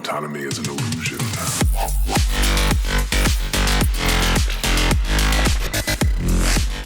Autonomy is an illusion.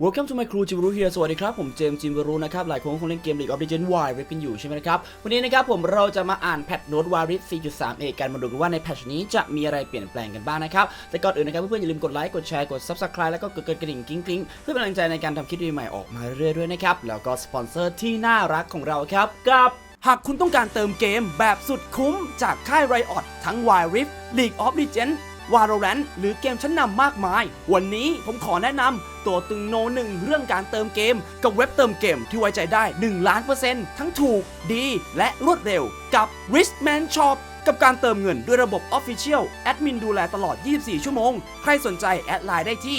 Welcome to my crew จิวรุเฮียสวัสดีครับ ผมเจมส์จิวรุนะครับ หลายคนคงเล่นเกม League of Legends Wild Rift กันอยู่ใช่ไหมครับ วันนี้นะครับผมเราจะมาอ่านแพทโน้ต Wild Rift 4.3a กันมาดูกันว่าในแพทชนี้จะมีอะไรเปลี่ยนแปลงกันบ้างนะครับ แต่ก่อนอื่นนะครับเพื่อนๆอย่าลืมกดไลค์ กดแชร์ กด Subscribe แล้วก็กดกระดิ่งกิ้งกิ้งเพื่อเป็นกำลังใจในการทำคลิปใหม่ๆออกมาเรื่อยๆด้วยนะครับ แล้วก็สปอนเซอร์ที่น่ารักของเราครับกับ หากคุณต้องการเติมเกมแบบสุดคุ้มจากค่าย Riot ทั้ง Wild Rift League of Legends Valorant หรือเกมชั้นนำมากมาย วันนี้ผมขอแนะนำตัวตึงโนหนึ่งเรื่องการเติมเกม กับเว็บเติมเกมที่ไว้ใจได้ 1 ล้านเปอร์เซ็นต์ทั้งถูกดีและรวดเร็วกับ Richman Shop กับการเติมเงินด้วยระบบ Official แอดมินดูแลตลอด 24 ชั่วโมง ใครสนใจแอดไลน์ได้ที่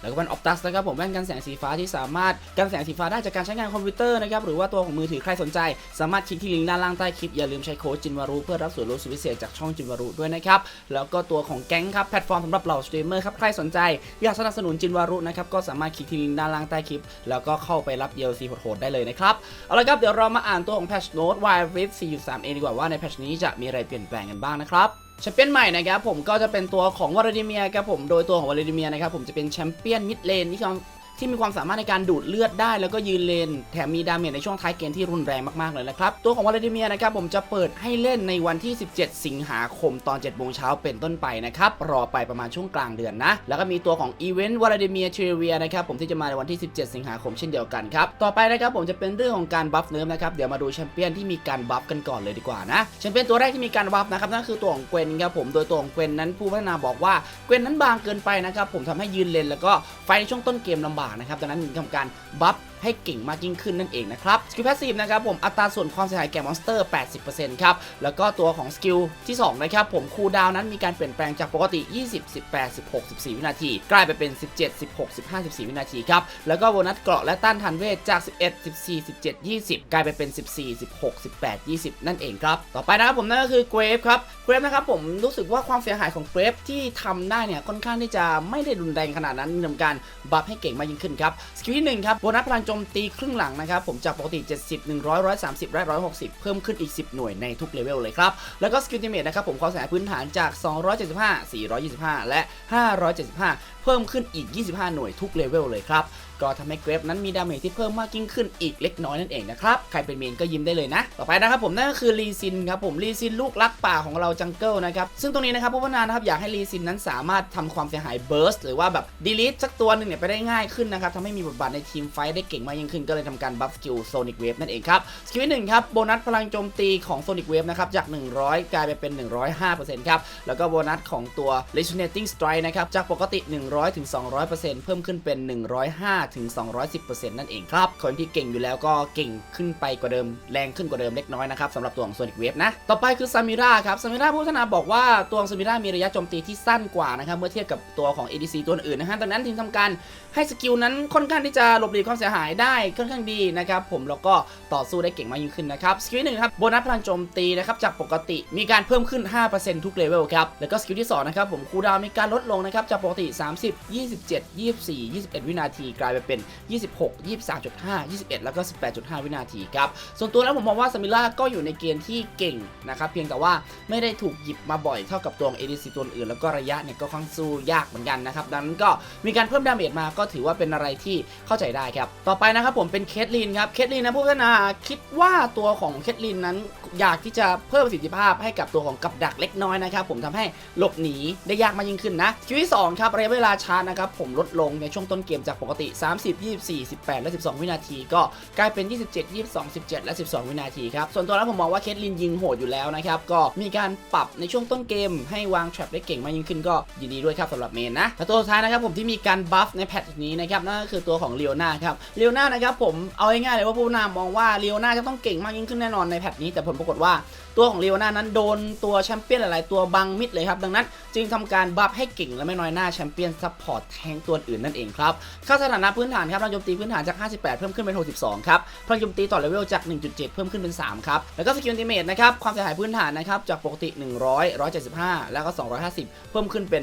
แล้วก็เป็นออ t ตัสนะครับผมแว่นกันแสงสีฟ้าที่สามารถกันแสงสีฟ้าได้จากการใช้งานคอมพิวเตอร์นะครับหรือว่าตัวของมือถือใครสนใจ สามารถคลิกที่ลิงก์ด้านล่างใต้คลิปอย่าลืมใช้โค้ดจินวารุเพื่อรับส่วนลดสุดพิเศษจากช่องจินวารุด้วยนะครับแล้วก็ตัวของแก๊งครับแพลตฟอร์มสำหรับเหล่าสตรีมเมอร์ครับใครสนใจอยากสนับสนุนจินวารุนะครับก็สามารถคลิกที่ลิงก์ด้านล่างใต้คลิป แล้วก็เข้าไปรับ DLC โหดๆได้เลยนะครับเอาละครับเดี๋ยวเรามาอ่านตัวของ Patch Note Wild Rift 4.3a ดีกว่าว่าในแพทชนี้จะมีอะไรเปลี่ยนแปลงกันบ้างนะครับ แชมเปี้ยนใหม่นะครับผมก็จะเป็นตัวของวลาดิเมียครับผมโดยตัวของวลาดิเมียนะครับผมจะเป็นแชมเปี้ยนมิดเลนที่เขา ที่มีความสามารถในการดูดเลือดได้แล้วก็ยืนเลน แถมมีดาเมจในช่วงท้ายเกมที่รุนแรงมากๆเลยนะครับตัวของวลาดิเมียนะครับผมจะเปิดให้เล่นในวันที่ 17 สิงหาคมตอน7โมงเช้าเป็นต้นไปนะครับรอไปประมาณช่วงกลางเดือนนะ แล้วก็มีตัวของอีเวนต์วลาดิเมียเทเวียนะครับผมที่จะมาในวันที่ 17 สิงหาคมเช่นเดียวกันครับต่อไปนะครับผมจะเป็นเรื่องของการบัฟเนิร์ฟนะครับเดี๋ยวมาดูแชมเปี้ยนที่มีการบัฟกันก่อนเลยดีกว่านะแชมเปี้ยนตัวแรกที่มีการบัฟนะครับนั่นคือตัวของเกวนครับผมโดยตัวของเกวนนั้นผู้พัฒนาบอกว่าเกวนนั้นบางเกินไปนะครับผมทำให้ยืนเลนแล้วก็ไฟในช่วงต้นเกมลำบากนะครับดังนั้นทำการบัฟ ให้เก่งมากยิ่งขึ้นนั่นเองนะครับสกิลแพสซีฟนะครับผมอัตราส่วนความเสียหายแก่มอนสเตอร์ 80%ครับแล้วก็ตัวของสกิลที่2นะครับผมคูลดาวน์นั้นมีการเปลี่ยนแปลงจากปกติ 20 18 16 14 วินาที กลายไปเป็น 17 16 15 14 วินาทีครับแล้วก็โบนัสเกราะและต้านทานเวทจาก 11 14 17 20 กลายไปเป็น 14 16 18 20 นั่นเองครับต่อไปนะครับผมนั่นก็คือเกรฟครับเกรฟนะครับผมรู้สึกว่าความเสียหายของเกรฟที่ทำได้เนี่ยค่อนข้างที่จะไม่ได้รุนแรงขนาดนั้นทำการบัฟให้เก่งมากยิ่งขึ้นครับสกิลที่หนึ่งครับโบนัสพลังโจจมตีครึ่งหลังนะครับผมจากปกติ 70 100 130 และ 160 เพิ่มขึ้นอีก 10 หน่วยในทุกเลเวลเลยครับ แล้วก็สกิลติเมทนะครับผมความสียหายพื้นฐานจาก 275 425 และ 575 เพิ่มขึ้นอีก 25 หน่วยทุกเลเวลเลยครับ ก็ทำให้เกรฟนั้นมีดาเมจที่เพิ่มมากยิ่งขึ้นอีกเล็กน้อยนั่นเองนะครับ ใครเป็นเมนก็ยิ้มได้เลยนะ ต่อไปนะครับผมนั่นก็คือลีซินครับผมลีซินลูกรักป่าของเราจังเกิลนะครับ ซึ่งตรงนี้นะครับผู้พัฒนานะครับอยากให้ลีซินนั้นสามารถทำความเสียหายเบิร์สหรือว่าแบบดีลิทสักตัวหนึ่งเนี่ยไปได้ง่ายขึ้นนะครับทำให้มีบทบาทในทีมไฟได้เก่งมากยิ่งขึ้นก็เลยทำการบัฟสกิลโซนิกเวฟนั่นเองครับ สกิลที่หนึ่งครับ โบนัสพลังโจมตีของโซนิกเวฟนะครับ จาก 100 กลายไปเป็น 105%ครับ แล้วก็โบนัสของตัว resonating strike นะครับ จากปกติ 100ถึง200%เพิ่มขึ้นเป็น 105ถึง210%นั่นเองครับ คนที่เก่งอยู่แล้วก็เก่งขึ้นไปกว่าเดิม แรงขึ้นกว่าเดิมเล็กน้อยนะครับสำหรับตัวของ Sonic Wave นะ ต่อไปคือซามิราครับ ซามิราผู้พัฒนาบอกว่าตัวของซามิรามีระยะโจมตีที่สั้นกว่านะครับ เมื่อเทียบกับตัวของ ADC ตัวอื่นนะฮะดังนั้นทีมทำการให้สกิลนั้นค่อนข้างที่จะหลบหลีกความเสียหายายได้ค่อนข้างดีนะครับผมแล้วก็ต่อสู้ได้เก่งมากยิ่งขึ้นนะครับสกิลหนึ่งครับโบนัสพลังโจมตีนะครับจากปกติมีการเพิ่มขึ้น 5%ทุกเลเวลครับแล้วก็สกิลที่สองนะครับผมคูดาวมีการลดลงนะครับจากปกติ 30 27 24 21 วินาที กลายไปเป็น 26 23.5 21 แล้วก็ 18.5 วินาทีครับส่วนตัวแล้วผมมองว่าซามิล่าก็อยู่ในเกณฑ์ที่เก่งนะครับเพียงแต่ว่าไม่ได้ถูกหยิบมาบ่อยเท่ากับตัวของ ADC ตัวอื่นแล้วก็ระยะเนี่ยก็ค่อนสู้ยากเหมือนกันนะครับดังนั้นก็มีการเพิ่มดาเมจมาก็ถือว่าเป็นอะไรที่เข้าใจได้ครับต่อไปนะครับผมเป็นเคทลินครับ เคทลินนะผู้พัฒนาคิดว่าตัวของเคทลินนั้นอยากที่จะเพิ่มประสิทธิภาพให้กับตัวของกับดักเล็กน้อยนะครับผมทำให้หลบหนีได้ยากมากยิ่งขึ้นนะสกิลที่สองครับระยะเวลาชาร์จนะครับผมลดลงในช่วงต้นเกมจากปกติ 30 24 18 และ 12 วินาที ก็กลายเป็น 27 22 17 และ 12 วินาทีครับ ส่วนตัวแล้วผมมองว่าเคทลินยิงโหดอยู่แล้วนะครับ ก็มีการปรับในช่วงต้นเกม ให้วางแทร็ปได้เก่งมากยิ่งขึ้นก็ยินดีด้วยครับสำหรับเมนนะและตัวสุดท้ายนะครับผมที่มีการบัฟในแพทนี้นะครับนั่นก็คือตัวของเล o นาครับเล o นานะครับผมเอาง่ายๆเลยว่าผู้นำมองว่าเล o นาจะต้องเก่งมากยิ่งขึ้นแน่นอนในแพทนี้แต่ผลปรากฏว่าตัวของเล o นานั้นโดนตัวแชมเปี้ยนหลายๆตัวบังมิดเลยครับ ดังนั้นจึงทำการบัฟให้เก่งและไม่น้อยหน้าแชมเปี้ยนซัพพอร์ตแทงตัวอื่นนั่นเองครับค่าสถานะพื้นฐานครับพลังโจมตีพื้นฐานจาก 58 เพิ่มขึ้นเป็น 62 ครับพลังโจมตีต่อเลเวลจาก 1.7 เพิ่มขึ้นเป็น 3 ครับ แล้วก็สกิลติเมทนะครับความเสียหายพื้นฐานนะครับจากปกติ 100 175 แล้วก็ 250 เพิ่มขึ้นเป็น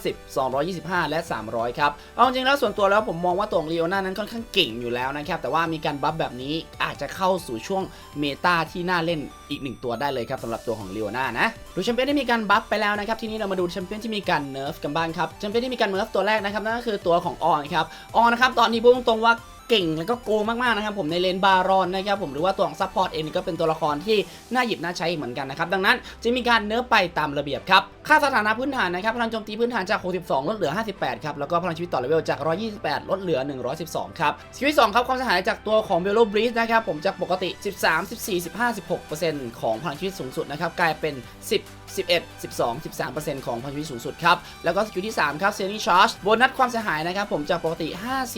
150 225 และ 300 ครับเอาจริงแล้วส่วนตัวแล้วผมมองว่าตัวของลีโอนานั้นค่อนข้างเก่งอยู่แล้วนะครับ แต่ว่ามีการบัฟแบบนี้อาจจะเข้าสู่ช่วงเมตาที่น่าเล่นอีกหนึ่งตัวได้เลยครับสำหรับตัวของเลีโอนานะดูแชมเปี้ยนได้มีการบัฟไปแล้วนะครับทีนี้เรามาดูแชมเปี้ยนที่มีการเนิร์ฟกันบ้างครับแชมเปี้ยนที่มีการเนิร์ฟตัวแรกนะครับนั่นก็คือตัวของออนครับออนนะครับตอนนี้พูดตรงๆว่า เก่งแล้วก็โกงมากๆนะครับผมในเลนบารอนนะครับผมหรือว่าตัวของซัพพอร์ตเองก็เป็นตัวละครที่น่าหยิบน่าใช้เหมือนกันนะครับดังนั้นจะมีการเนิร์ฟไปตามระเบียบครับค่าสถานะพื้นฐานนะครับพลังโจมตีพื้นฐานจาก 62 ลดเหลือ 58 ครับ แล้วก็พลังชีวิตต่อเลเวลจาก 128 ลดเหลือ 112 ครับสกิล2ครับความเสียหายจากตัวของเบลโลบรีสนะครับผมจากปกติ 13 14 15 16 ของพลังชีวิตสูงสุดนะครับกลายเป็น 10 11 12 13 ของพลังชีวิตสูงสุดครับ แล้วก็สกิลที่ 3 ครับเซนี่ชาร์จโบนัสความเสียหายนะครับผมจากปกติ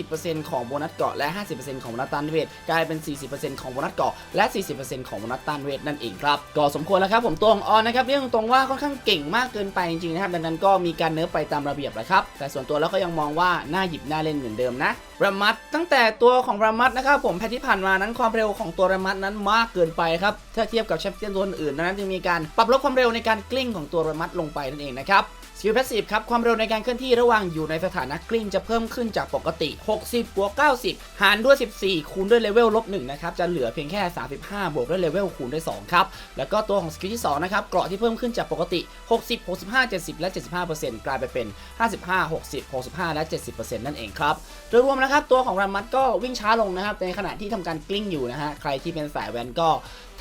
50%ของโบนัสเกาะและ 50%ของโบนัสต้านเวทกลายเป็น 40%ของโบนัสเกาะและ 40%ของโบนัสต้านเวทนั่นเองครับก็สมควรแล้วครับผมตัวของออนนะครับเรียกตรงว่าค่อนข้างเก่งมากเกินไปจริงๆนะครับดังนั้นก็มีการเนิร์ฟไปตามระเบียบแหละครับแต่ส่วนตัวแล้วก็ยังมองว่าน่าหยิบน่าเล่นเหมือนเดิมนะรามัดตั้งแต่ตัวของรามัดนะครับผมแพทที่ผ่านมานั้นความเร็วของตัวรามัดนั้นมากเกินไปครับถ้าเทียบกับแชมเปี้ยนตัวอื่นนั้นจึงมีการปรับลดความเร็วในการกลิ้งของตัวรามัดลงไปนั่นเองนะครับ สกิลแพสซีฟครับ ความเร็วในการเคลื่อนที่ระหว่างอยู่ในสถานะกลิ้งจะเพิ่มขึ้นจากปกติ 60บวก90 หารด้วย 14 คูณด้วยเลเวลลบ1นะครับ จะเหลือเพียงแค่ 35 บวกด้วยเลเวลคูณด้วย 2 ครับ แล้วก็ตัวของสกิลที่ 2 นะครับ เกราะที่เพิ่มขึ้นจากปกติ 60 65 70 และ 75%กลายไปเป็น 55 60 65 และ 70%นั่นเองครับ โดยรวมนะครับ ตัวของรามัดก็วิ่งช้าลงนะครับ ในขณะที่ทำการกลิ้งอยู่นะฮะ ใครที่เป็นสายแวนก็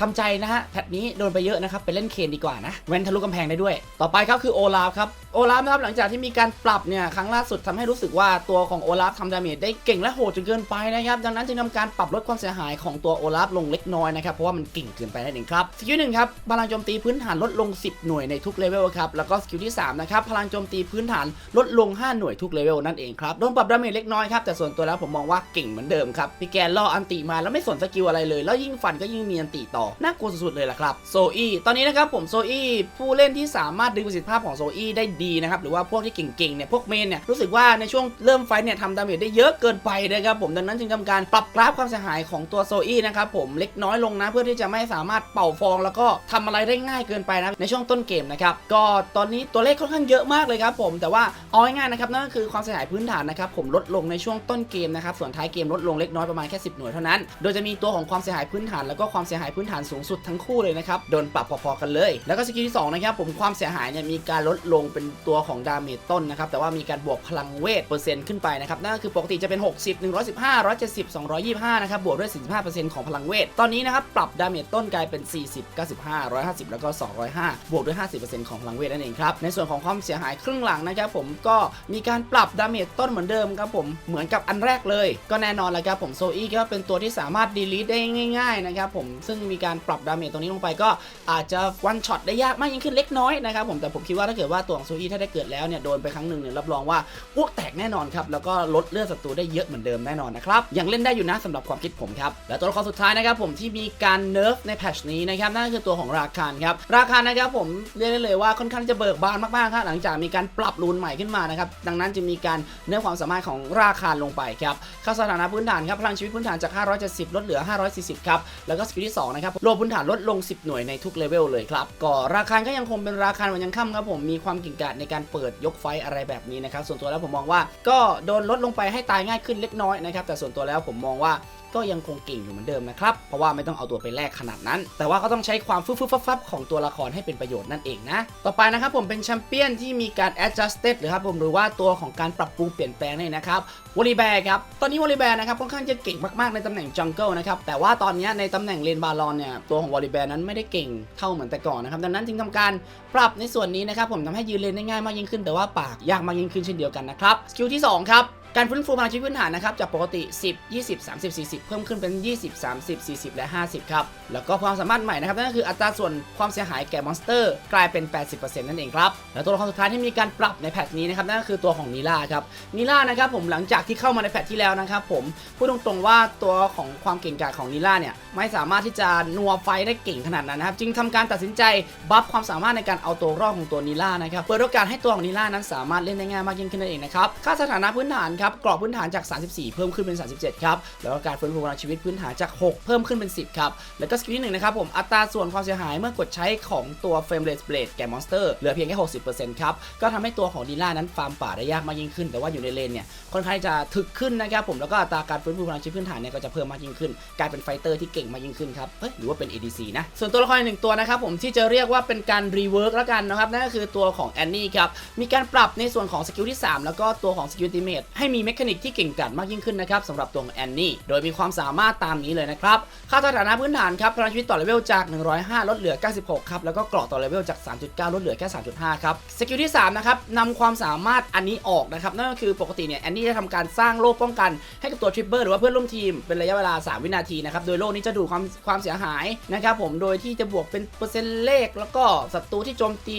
ทำใจนะฮะแพทนี้โดนไปเยอะนะครับไปเล่นเคนดีกว่านะแวนทะลุกำแพงได้ด้วย ต่อไปครับคือโอลาฟครับโอลาฟนะครับหลังจากที่มีการปรับเนี่ยครั้งล่าสุดทำให้รู้สึกว่าตัวของโอลาฟทำดาเมจได้เก่งและโหดจนเกินไปนะครับดังนั้นจึงทำการปรับลดความเสียหายของตัวโอลาฟลงเล็กน้อยนะครับเพราะว่ามันเก่งเกินไปนั่นเองครับสกิลหนึ่งครับพลังโจมตีพื้นฐานลดลง 10 หน่วยในทุกเลเวลครับแล้วก็สกิลที่3นะครับพลังโจมตีพื้นฐานลดลง 5 หน่วยทุกเลเวลนั่นเองครับโดนปรับดาเมจเล็กน้อยครับแต่ส่วนตัวแล้วผมมองว่าเก่งเหมือนเดิมครับพี่แกล่ออันติมาแล้วไม่สนสกิลอะไรเลย แล้วยิ่งฟันก็ยิ่งมีอันติต่อน่ากลัวสุดๆเลยล่ะครับโซอี้ตอนนี้นะครับผมโซอี้ผู้เล่นที่สามารถดึงประสิทธิภาพของโซอี้ได้ดีนะครับหรือว่าพวกที่เก่งๆเนี่ยพวกเมนเนี่ยรู้สึกว่าในช่วงเริ่มไฟเนี่ยทำดาเมจได้เยอะเกินไปนะครับผมดังนั้นจึงทำการปรับกราฟความเสียหายของตัวโซอี้นะครับผมเล็กน้อยลงนะ เพื่อที่จะไม่สามารถเป่าฟอง แล้วก็ทำอะไรได้ง่ายเกินไปนะในช่วงต้นเกมนะครับก็ตอนนี้ตัวเลขค่อนข้างเยอะมากเลยครับผมแต่ว่าเอาง่ายๆนะครับนั่นก็คือความเสียหายพื้นฐานนะครับผมลดลงในช่วงต้นเกมนะครับส่วนท้ายเกมลดลงเล็กน้อยประมาณแค่ 10 หน่วยเท่านั้น โดยจะมีตัวของความเสียหายพื้นฐานแล้วก็ความเสียหายพื้นฐานสูงสุดทั้งคู่เลยนะครับ โดนปรับพอๆกันเลย แล้วก็สกิลที่สองนะครับผมความเสียหายเนี่ยมีการลดลงเป็นตัวของดาเมจต้นนะครับแต่ว่ามีการบวกพลังเวทเปอร์เซ็นต์ขึ้นไปนะครับนั่นก็คือปกติจะเป็น 60 115 170 225นะครับบวกด้วย 45%ของพลังเวท ตอนนี้นะครับปรับดาเมจต้นกลายเป็น 40 95 150 แล้วก็ 205 บวกด้วย 50%ของพลังเวทนั่นเองครับในส่วนของความเสียหายครึ่งหลังนะครับผมก็มีการปรับดาเมจต้นเหมือนเดิมครับผมเหมือนกับอันแรกเลย ก็แน่นอนแล้วครับผมโซอี้ก็เป็นตัวที่สามารถดีลีทได้ง่ายๆนะครับผมซึ่งมีการปรับดาเมจตรงนี้ลงไปก็อาจจะวันช็อตได้ยากมากยิ่งขึ้นเล็กน้อยนะครับผมแต่ผมคิดว่าถ้าเกิดว่าตัวของโซอี้ถ้าได้เกิดแล้วเนี่ยโดนไปครั้งหนึ่งเนี่ยรับรองว่าอ้วกแตกแน่นอนครับแล้วก็ลดเลือดศัตรูได้เยอะเหมือนเดิมแน่นอนนะครับยังเล่นได้อยู่นะสำหรับความคิดผมครับและตัวละครสุดท้ายนะครับผมที่มีการเนิร์ฟในแพชนี้นะครับนั่นก็คือตัวของราคานครับราคานนะครับผมเรียกได้เลยว่าค่อนข้างจะเบิกบานมากๆครับหลังจากมีการปรับรูนใหม่ขึ้นมานะครับดังนั้นจะมีการเนื้อความสามารถของราคานลงไปครับค่าสถานะพื้นฐานครับพลังชีวิตพื้นฐานจาก 570 ลดเหลือ 540 ครับ แล้วก็สกิลที่2นะครับโลพื้นฐานลดลง 10 หน่วยในทุกเลเวลเลยครับก็ราคานก็ยังคงเป็นราคานวันยังค่ำครับผมมีความกิ่งกาดในการเปิดยกไฟอะไรแบบนี้นะครับส่วนตัวแล้วผมมองว่าก็โดนลดลงไปให้ตายง่ายขึ้นเล็กน้อยนะครับแต่ส่วนตัวแล้วผมมองว่า ก็ยังคงเก่งอยู่เหมือนเดิมนะครับ เพราะว่าไม่ต้องเอาตัวไปแลกขนาดนั้น แต่ว่าก็ต้องใช้ความฟึบฟึบฟับของตัวละครให้เป็นประโยชน์นั่นเองนะ ต่อไปนะครับผมเป็นแชมเปี้ยนที่มีการ adjusted หรือครับผมหรือว่าตัวของการปรับปรุงเปลี่ยนแปลงนี่นะครับวอลีแบร์ครับ ตอนนี้วอลีแบร์นะครับค่อนข้างจะเก่งมากๆในตำแหน่งจังเกิลนะครับ แต่ว่าตอนนี้ในตำแหน่งเลนบาลอนเนี่ยตัวของวอลีแบร์นั้นไม่ได้เก่งเท่าเหมือนแต่ก่อนนะครับ ดังนั้นจึงทำการปรับในส่วนนี้นะครับผมทำให้ยืนเลนได้ง่ายมากยิ่งขึ้น แต่ว่าปากยากมากยิ่งขึ้นเช่นเดียวกันนะครับสกิลที่สองครับ การฟื้นฟูพลังชีวิตพื้นฐานนะครับจากปกติ 10 20 30 40 เพิ่มขึ้นเป็น 20 30 40 และ 50 ครับ แล้วก็ความสามารถใหม่นะครับนั่นก็คืออัตราส่วนความเสียหายแก่มอนสเตอร์ กลายเป็น 80%นั่นเองครับแล้วตัวละครสุดท้ายที่มีการปรับในแพทนี้นะครับนั่นก็คือตัวของนีล่าครับนีล่านะครับผมหลังจากที่เข้ามาในแพทที่แล้วนะครับผมพูดตรงๆว่าตัวของความเก่งกาจของนีล่าเนี่ยไม่สามารถที่จะนัวไฟได้เก่งขนาดนั้นนะครับจึงทำการตัดสินใจบัฟความสามารถในการเอาตัวรอดของตัวนีล่านะครับเปิดโอกาสให้ตัวของนีล่านั้นสามารถเล่นได้ง่ายมากยิ่งขึ้นนั่นเองนะครับค่าสถานะพื้นฐานครับับกรอบพื้นฐานจาก 34 เพิ่มขึ้นเป็น 37 ครับ แล้วก็การฟื้นฟูพลังชีวิตพื้นฐานจาก 6 เพิ่มขึ้นเป็น 10 ครับ แล้วก็สกิลที่หนึ่งนะครับผมอัตราส่วนความเสียหายเมื่อกดใช้ของตัวเฟรมเรสเบลดแก่มอนสเตอร์เหลือเพียงแค่ 60%ครับ ก็ทำให้ตัวของดีล่านั้นฟาร์มป่าได้ยากมากยิ่งขึ้น แต่ว่าอยู่ในเลนเนี่ยค่อนข้างจะถึกขึ้นนะครับผมแล้วก็อัตราการฟื้นฟูพลังชีวิตพื้นฐานเนี่ยก็จะเพิ่มมากยิ่งขึ้น กลายเป็นไฟเตอร์ที่เก่งมากยิ่งขึ้นครับเฮ้ยหรือว่าเป็น ADC นะส่วนตัวละครหนึ่งตัวนะครับผมที่จะเรียกว่าเป็นการรีเวิร์กแล้วกันนะครับนั่นก็คือตัวของแอนนี่ครับมีการปรับในส่วนของสกิลที่ 3 แล้วก็ตัวของสกิลติเมทให้มีเมคานิกที่เก่งกาจมากยิ่งขึ้นนะครับสำหรับตัวแอนนี่ โดยมีความสามารถตามนี้เลยนะครับ ค่าสถานะพื้นฐานครับพลังชีวิตต่อเลเวลจาก 105 ลดเหลือ 96 ครับ แล้วก็เกราะต่อเลเวลจาก 3.9 ลดเหลือแค่ 3.5 ครับ สกิลที่ 3 นะครับนำความสามารถอันนี้ออกนะครับ นั่นก็คือปกติเนี่ยแอนนี่จะทำการสร้างโล่ป้องกันให้กับตัวทริปเปอร์หรือว่าเพื่อนร่วมทีมเป็นระยะเวลา 3 วินาทีนะครับ โดยโล่นี้จะดูความความเสียหายนะครับผม โดยที่จะบวกเป็นเปอร์เซ็นต์เลข แล้วก็ศัตรูที่โจมตี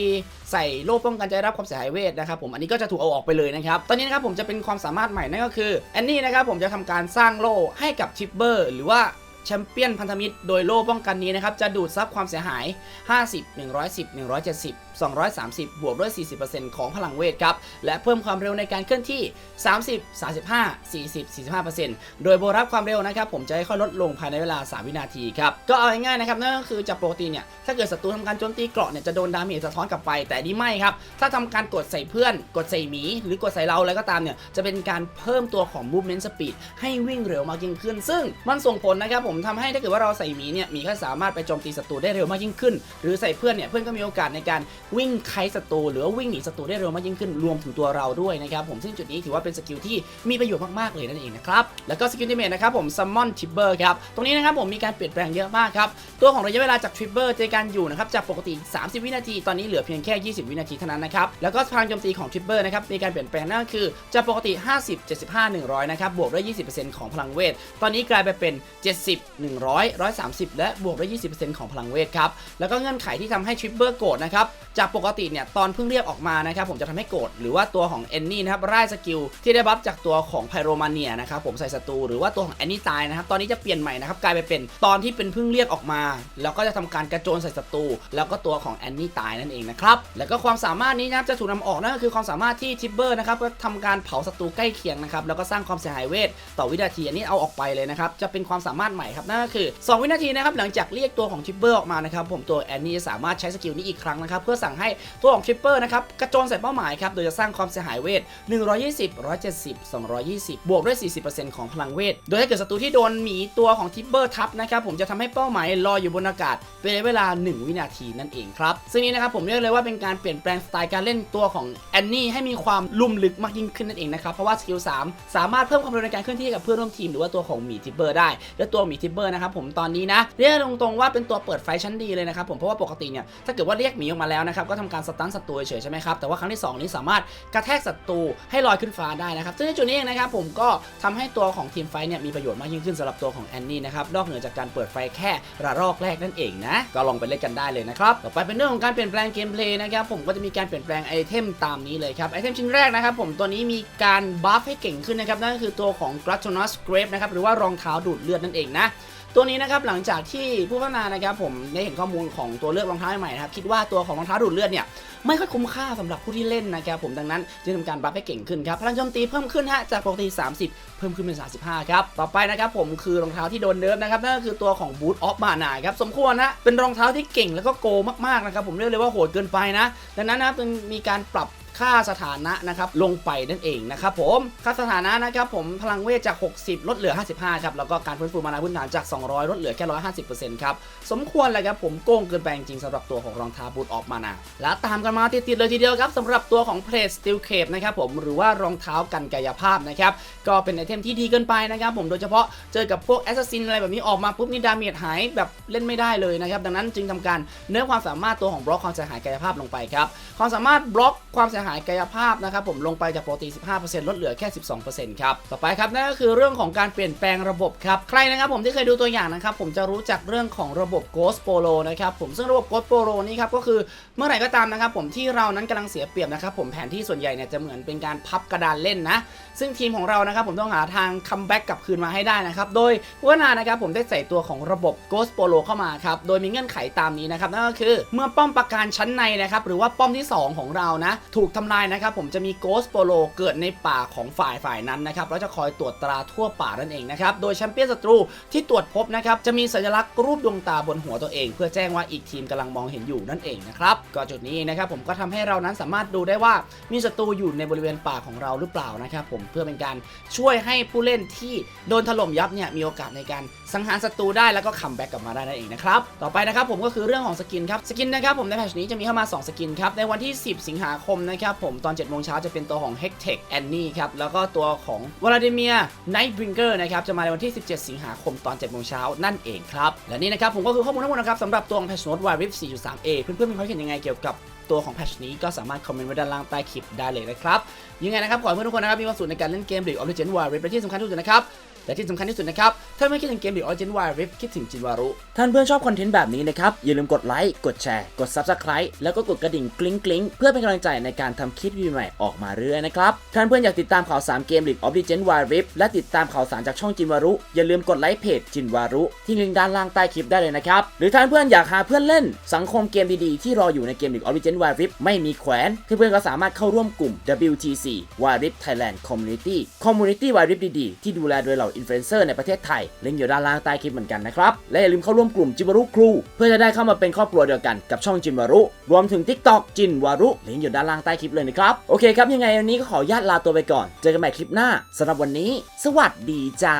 ใส่โล่ป้องกันจะได้รับความเสียหายเวทนะครับผม อันนี้ก็จะถูกเอาออกไปเลยนะครับ ตอนนี้นะครับผมจะเป็นความสามารถใหม่นั่นก็คือแอนนี่นะครับผมจะทำการสร้างโล่ให้กับชิปเปอร์หรือว่าแชมเปี้ยนพันธมิตรโดยโล่ป้องกันนี้นะครับจะดูดซับความเสียหาย 50 110 170 230 บวกด้วย 40%ของพลังเวทครับ และเพิ่มความเร็วในการเคลื่อนที่ 30 35 40 45%โดยโบรับความเร็วนะครับ ผมจะค่อยลดลงภายในเวลา 3 วินาทีครับ ก็เอาง่ายๆนะครับ นั่นก็คือจากปกติเนี่ย ถ้าเกิดศัตรูทำการโจมตีเกราะเนี่ย จะโดนดาเมจสะท้อนกลับไป แต่นี่ไม่ครับ ถ้าทำการกดใส่เพื่อน กดใส่หมี หรือกดใส่เราอะไรก็ตามเนี่ย จะเป็นการเพิ่มตัวของ movement speed ให้วิ่งเร็วมากยิ่งขึ้น ซึ่งมันส่งผลนะครับผมทำให้ถ้าเกิดว่าเราใส่หมีเนี่ยหมีก็สามารถไปโจมตีศัตรูได้เร็วมากยิ่งขึ้น หรือใส่เพื่อนเนี่ยเพื่อนก็มีโอกาสในการวิ่งไคศัตรูหรือว่าวิ่งหนีศัตรูได้เร็วมากยิ่งขึ้นรวมถึงตัวเราด้วยนะครับผมซึ่งจุดนี้ถือว่าเป็นสกิลที่มีประโยชน์มากๆเลยนั่นเองนะครับแล้วก็สกิลที่เมทนะครับผม summon tripper ครับตรงนี้นะครับผมมีการเปลี่ยนแปลงเยอะมากครับตัวของระยะเวลาจาก tripper ในการอยู่นะครับจากปกติ 30 วินาที ตอนนี้เหลือเพียงแค่ 20 วินาทีเท่านั้นนะครับแล้วก็พลังโจมตีของ tripper นะครับมีการเปลี่ยนแปลงนั่นก็คือจากปกติ 50 75 100นะครับบวกด้วย 20%ของพลังเวท ตอนนี้กลายไปเป็น 70 100 130 และบวกด้วย 20%ของพลังเวทครับแล้วก็เงื่อนไขที่ทำให้ tripper โกรธนะครับจากปกติเนี่ยตอนเพิ่งเรียกออกมานะครับผมจะทำให้โกรธหรือว่าตัวของแอนนี่นะครับไล่สกิลที่ได้บัฟจากตัวของไพโรมาเนียนะครับผมใส่ศัตรูหรือว่าตัวของแอนนี่ตายนะครับตอนนี้จะเปลี่ยนใหม่นะครับกลายไปเป็นตอนที่เป็นเพิ่งเรียกออกมา แล้วก็จะทำการกระโจนใส่ศัตรูแล้วก็ตัวของแอนนี่ตายนั่นเองนะครับแล้วก็ความสามารถนี้นะครับจะถูกนำออกนั่นก็คือความสามารถที่ทิปเบอร์นะครับก็ทำการเผาศัตรูใกล้เคียงนะครับแล้วก็สร้างความเสียหายเวทต่อวินาทีอันนี้เอาออกไปเลยนะครับจะเป็นความสามารถใหม่ครับนั่นก็คือ 2 วินาทีนะครับหลังจากเรียกตัวของทิปเบอร์ออกมานะครับผมตัวแอนนี่สามารถใช้สกิลนี้อีกครั้งนะครับเพื่อสงให้ตัวของทริปเปอร์นะครับกระโจนใส่เป้าหมายครับโดยจะสร้างความเสียหายเวท 120 170 220 บวกด้วย 40%ของพลังเวท โดยถ้าเกิดศัตรูที่โดนหมีตัวของทิปเปอร์ทับนะครับผมจะทำให้เป้าหมายลอยอยู่บนอากาศเป็นเวลา 1 วินาทีนั่นเองครับ ซึ่งนี้นะครับผมเรียกเลยว่าเป็นการเปลี่ยนแปลงสไตล์การเล่นตัวของแอนนี่ให้มีความลุ่มลึกมากยิ่งขึ้นนั่นเองนะครับเพราะว่าสกิล3สามารถเพิ่มความเร็วในการเคลื่อนที่กับเพื่อนร่วมทีมหรือว่าตัวของหมีทิปเปอร์ได้ และตัวหมีทิปเปอร์นะครับผมตอนนี้นะเรียกตรงๆว่าเป็นตัวเปิดไฟชั้นดีเลยนะครับผมเพราะว่าปกติเนี่ยถ้าเกิดว่าเรียกหมีออกมาแล้วนะครับก็ทำการสตันศัตรูเฉยใช่ไหมครับแต่ว่าครั้งที่สองนี้สามารถกระแทกศัตรูให้ลอยขึ้นฟ้าได้นะครับซึ่งในจุดนี้เองนะครับผมก็ทำให้ตัวของทีมไฟเนี่ยมีประโยชน์มากยิ่งขึ้นสำหรับตัวของแอนนี่นะครับนอกเหนือจากการเปิดไฟแค่ระลอกแรกนั่นเองนะก็ลองไปเล่นกันได้เลยนะครับต่อไปเป็นเรื่องของการเปลี่ยนแปลงเกมเพลย์นะครับผมก็จะมีการเปลี่ยนแปลงไอเทมตามนี้เลยครับไอเทมชิ้นแรกนะครับผมตัวนี้มีการบัฟให้เก่งขึ้นนะครับนั่นก็คือตัวของ g r a t o n u s Grape นะครับหรือว่ารองเท้าดูดเลือดนั่นเองนะ ตัวนี้นะครับหลังจากที่ผู้พัฒนานะครับผมได้เห็นข้อมูลของตัวเลือกรองเท้าใหม่นะครับคิดว่าตัวของรองเท้าดูดเลือดเนี่ยไม่ค่อยคุ้มค่าสำหรับผู้ที่เล่นนะครับผมดังนั้นจึงทำการบัฟให้เก่งขึ้นครับพลังโจมตีเพิ่มขึ้นฮะจากปกติ 30 เพิ่มขึ้นเป็น 35 ครับ ต่อไปนะครับผมคือรองเท้าที่โดนเนิร์ฟนะครับนั่นก็คือตัวของ Boot of Mana ครับสมควรนะเป็นรองเท้าที่เก่งแล้วก็โกมากๆนะครับผมเรียกเลยว่าโหดเกินไปนะดังนั้นนะครับมีการปรับ ค่าสถานะนะครับลงไปนั่นเองนะครับผมค่าสถานะนะครับผมพลังเวทจาก 60 ลดเหลือ 55 ครับ แล้วก็การฟื้นฟูมานาพื้นฐานจาก 200 ลดเหลือแค่ 150%ครับ สมควรเลยครับผมโกงเกินไปจริงสำหรับตัวของรองเท้าบูทออฟมานาและตามกันมาติดๆเลยทีเดียวครับสำหรับตัวของเพลสติลเคปนะครับผมหรือว่ารองเท้ากันกายภาพนะครับก็เป็นไอเทมที่ดีเกินไปนะครับผมโดยเฉพาะเจอกับพวกแอสซัสซินอะไรแบบนี้ออกมาปุ๊บนี่ดาเมจหายแบบเล่นไม่ได้เลยนะครับดังนั้นจึงทำการเนื้อความสามารถตัวของบล็อกความเสียหายกายภาพลงไปครับความสามารถบล็อกความเสียหายหายกายภาพนะครับผมลงไปจากปกติ 15%ลดเหลือแค่ 12%ครับ ต่อไปครับนั่นก็คือเรื่องของการเปลี่ยนแปลงระบบครับ ใครนะครับผมที่เคยดูตัวอย่างนะครับผมจะรู้จักเรื่องของระบบ Ghost Polo นะครับผมซึ่งระบบ Ghost Polo นี่ครับก็คือเมื่อไหร่ก็ตามนะครับผมที่เรานั้นกำลังเสียเปรียบนะครับผมแผนที่ส่วนใหญ่เนี่ยจะเหมือนเป็นการพับกระดานเล่นนะ ซึ่งทีมของเรานะครับผมต้องหาทางคัมแบ็กกลับคืนมาให้ได้นะครับโดยหัวนานะครับผมได้ใส่ตัวของระบบ Ghost Polo เข้ามาครับโดยมีเงื่อนไขตามนี้นะครับนั่นก็คือเมื่อป้อมปราการชั้นในนะครับหรือว่าป้อมที่ 2 ของเรานะถูกทำลายนะครับผมจะมี Ghost Polo เกิดในป่าของฝ่ายฝ่ายนั้นนะครับแล้วจะคอยตรวจตราทั่วป่านั่นเองนะครับโดยแชมเปี้ยนศัตรูที่ตรวจพบนะครับจะมีสัญลักษณ์รูปดวงตาบนหัวตัวเอง เพื่อแจ้งว่าอีกทีมกำลังมองเห็นอยู่นั่นเองนะครับก็จุดนี้นะครับผมก็ทำให้เรานั้นสามารถดูได้ว่ามีศัตรูอยู่ในบริเวณป่าของเราหรือเปล่านะครับผมเพื่อเป็นการช่วยให้ผู้เล่นที่โดนถล่มยับเนี่ยมีโอกาสในการสังหารศัตรูได้แล้วก็คัมแบ็กกลับมาได้นั่นเองนะครับต่อไปนะครับผมก็คือเรื่องของสกินครับสกินนะครับผมในแพทชนี้จะมีเข้ามา 2 สกินครับในวันที่ 10 สิงหาคมนะครับผมตอน7โมงเช้าจะเป็นตัวของ Hectech Annie ครับ แล้วก็ตัวของวลาดิเมีย Nightbringer นะครับ จะมาในวันที่ 17 สิงหาคมตอน7โมงเช้านั่นเองครับ และนี่นะครับผมก็คือข้อมูลทั้งหมดนะครับสำหรับตัวของ Patch Note Wild Rift 4.3a เพื่อนๆมีความเห็นยังไงเกี่ยวกับตัวของแพชนี้ก็สามารถคอมเมนต์ไว้ด้านล่างใต้คลิปได้เลยนะครับ ยังไงนะครับ ขอให้เพื่อนทุกคนนะครับ มีความสุขในการเล่นเกม League of Legends Wild Rift และที่สำคัญที่สุดนะครับ และที่สำคัญที่สุดนะครับ ถ้าไม่คิดถึงเกม League of Legends Wild Rift คิดถึงจินวารุ ท่านเพื่อนชอบคอนเทนต์แบบนี้นะครับ อย่าลืมกดไลค์ กดแชร์ กด Subscribe แล้วก็กดกระดิ่งกริ๊งกริ๊งเพื่อเป็นกำลังใจในการทำคลิปวิดีโอใหม่ออกมาเรื่อยนะครับ ท่านเพื่อนอยากติดตามข่าวสารเกม League of Legends Wild Rift และติดตามข่าวสารจากช่องจินวารุอย่าลืมกดไลค์เพจจินวารุที่ลิงก์ด้านล่างใต้คลิปได้เลยนะครับหรือท่านเพื่อนอยากหาเพื่อนเล่น สังคมเกมดีๆที่รออยู่ในเกม League of Legends Wild Rift ไม่มีแขวนเพื่อนๆก็สามารถเข้าร่วมกลุ่ม WTC Wild Rift Thailand Community Community Wild Rift ดีๆที่ดูแลโดยเหล่าอินฟลูเอนเซอร์ในประเทศไทยลิงก์อยู่ด้านล่างใต้คลิปเหมือนกันนะครับ และอย่าลืมเข้าร่วมกลุ่มจิมวารุครู เพื่อจะได้เข้ามาเป็นครอบครัวเดียวกันกับช่องจิมวารุ รวมถึง TikTok จินวารุลิงก์อยู่ด้านล่างใต้คลิปเลยนะครับโอเคครับยังไงวันนี้ก็ขอญาตลาตัวไปก่อน เจอกันใหม่คลิปหน้าสำหรับวันนี้ สวัสดีจ้า